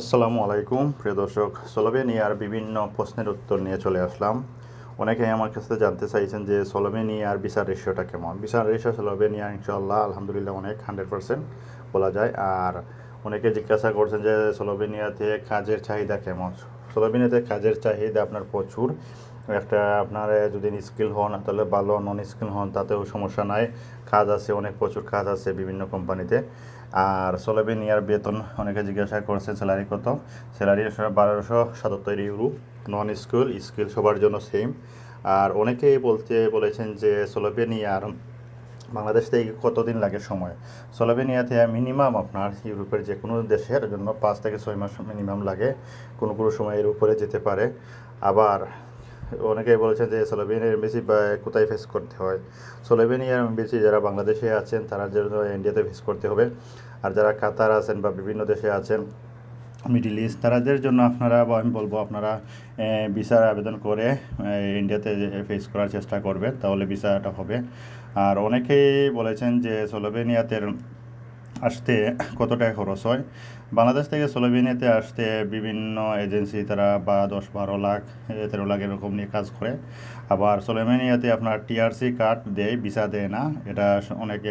আসসালামু আলাইকুম, প্রিয় দর্শক। সোলোভেনিয়ার বিভিন্ন প্রশ্নের উত্তর নিয়ে চলে আসলাম। অনেকেই আমার কাছে জানতে চাইছেন যে সোলোভেনিয়ার বিচার রেশিওটা কেমন? বিচার রেশিও সোলোভেনিয়া ইনশাল্লাহ আলহামদুলিল্লাহ অনেক হান্ড্রেড পার্সেন্ট বলা যায়। আর অনেকে জিজ্ঞাসা করছেন যে সোলোভেনিয়াতে কাজের চাহিদা কেমন? সোলোভেনিয়াতে কাজের চাহিদা আপনার প্রচুর। একটা আপনার যদি স্কিল হন, তাহলে ভালো নন স্কিল হন, তাতেও সমস্যা নাই। কাজ আছে, অনেক প্রচুর কাজ আছে বিভিন্ন কোম্পানিতে। আর সোলোভেনিয়ার বেতন অনেকে জিজ্ঞাসা করছে স্যালারি কত? স্যালারি বারোশো সাতাত্তর ইউরো নন স্কিল স্কিল সবার জন্য সেম আর অনেকেই বলতে, বলেছেন যে সোলোভেনিয়ার বাংলাদেশ থেকে কতদিন লাগে সময়? সোলোভেনিয়াতে মিনিমাম আপনার ইউরোপের যে কোনো দেশের জন্য পাঁচ থেকে ছয় মাস মিনিমাম লাগে। কোনো কোনো সময় এর উপরে যেতে পারে। আবার অনেকেই বলেছেন যে সোলোভেনিয়ার এমবেসি কোথায় ফেস করতে হয়? সোলোভেনিয়ার এমবেসি যারা বাংলাদেশে আছেন, তারা জন্য ইন্ডিয়াতে ফেস করতে হবে। আর যারা কাতার আছেন বা বিভিন্ন দেশে আছেন মিডিল ইস্ট তাদের জন্য আপনারা বা আমি বলব আপনারা ভিসার আবেদন করে ইন্ডিয়াতে ফেস করার চেষ্টা করবেন, তাহলে ভিসাটা হবে। আর অনেকেই বলেছেন যে সোলোভেনিয়াতে আসতে কত টাকা খরচ হয়? বাংলাদেশ থেকে সোলোভেনিয়াতে আসতে বিভিন্ন এজেন্সি তারা বা দশ বারো লাখ তেরো লাখ এরকম নিয়ে কাজ করে। আবার সোলোভেনিয়াতে আপনার টিআরসি কার্ড দেয়, ভিসা দেয় না, এটা অনেকে